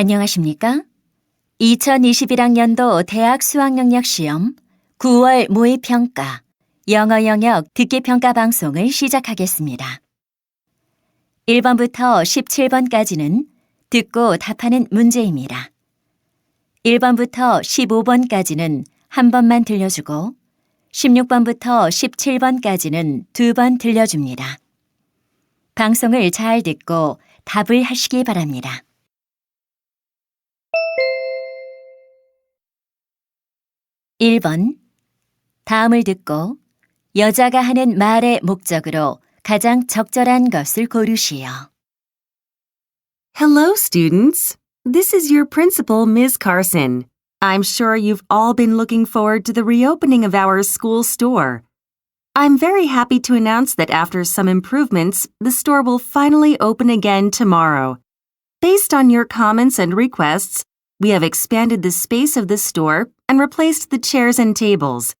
안녕하십니까? 2021학년도 대학 수학능력 시험 9월 모의평가 영어 영역 듣기 평가 방송을 시작하겠습니다. 1번부터 17번까지는 듣고 답하는 문제입니다. 1번부터 15번까지는 한 번만 들려주고 16번부터 17번까지는 두 번 들려줍니다. 방송을 잘 듣고 답을 하시기 바랍니다. 1번. 다음을 듣고 여자가 하는 말의 목적으로 가장 적절한 것을 고르시오. Hello, students. This is your principal, Ms. Carson. I'm sure you've all been looking forward to the reopening of our school store. I'm very happy to announce that after some improvements, the store will finally open again tomorrow. Based on your comments and requests, we have expanded the space of the store and replaced the chairs and tables.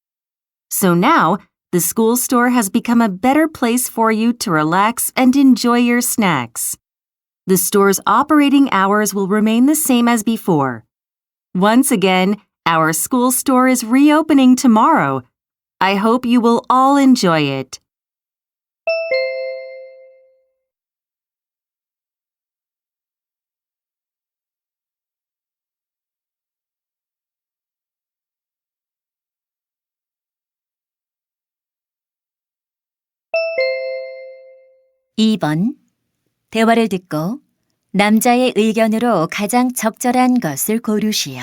So now, the school store has become a better place for you to relax and enjoy your snacks. The store's operating hours will remain the same as before. Once again, our school store is reopening tomorrow. I hope you will all enjoy it. 이 번 대화를 듣고 남자의 의견으로 가장 적절한 것을 고르시오.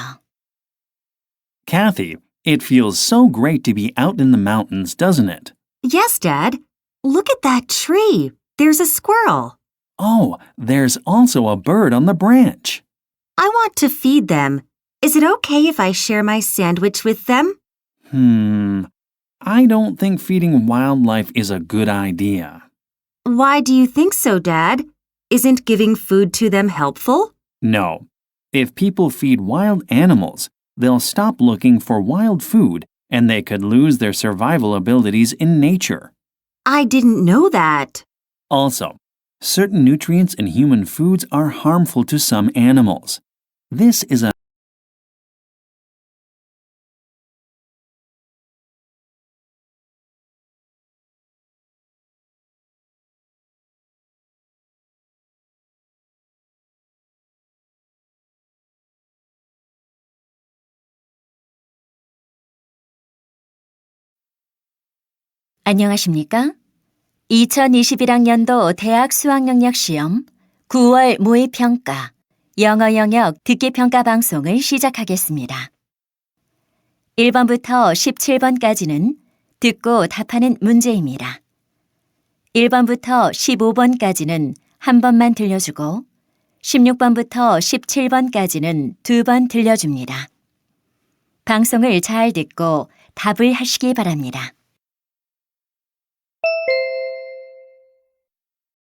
Kathy, it feels so great to be out in the mountains, doesn't it? Yes, Dad. Look at that tree. There's a squirrel. Oh, there's also a bird on the branch. I want to feed them. Is it okay if I share my sandwich with them? Hmm. I don't think feeding wildlife is a good idea. Why do you think so, Dad? Isn't giving food to them helpful? No. If people feed wild animals, they'll stop looking for wild food and they could lose their survival abilities in nature. I didn't know that. Also, certain nutrients in human foods are harmful to some animals. This is a 안녕하십니까? 2021학년도 대학 수학능력 시험 9월 모의평가 영어 영역 듣기평가 방송을 시작하겠습니다. 1번부터 17번까지는 듣고 답하는 문제입니다. 1번부터 15번까지는 한 번만 들려주고 16번부터 17번까지는 두 번 들려줍니다. 방송을 잘 듣고 답을 하시기 바랍니다.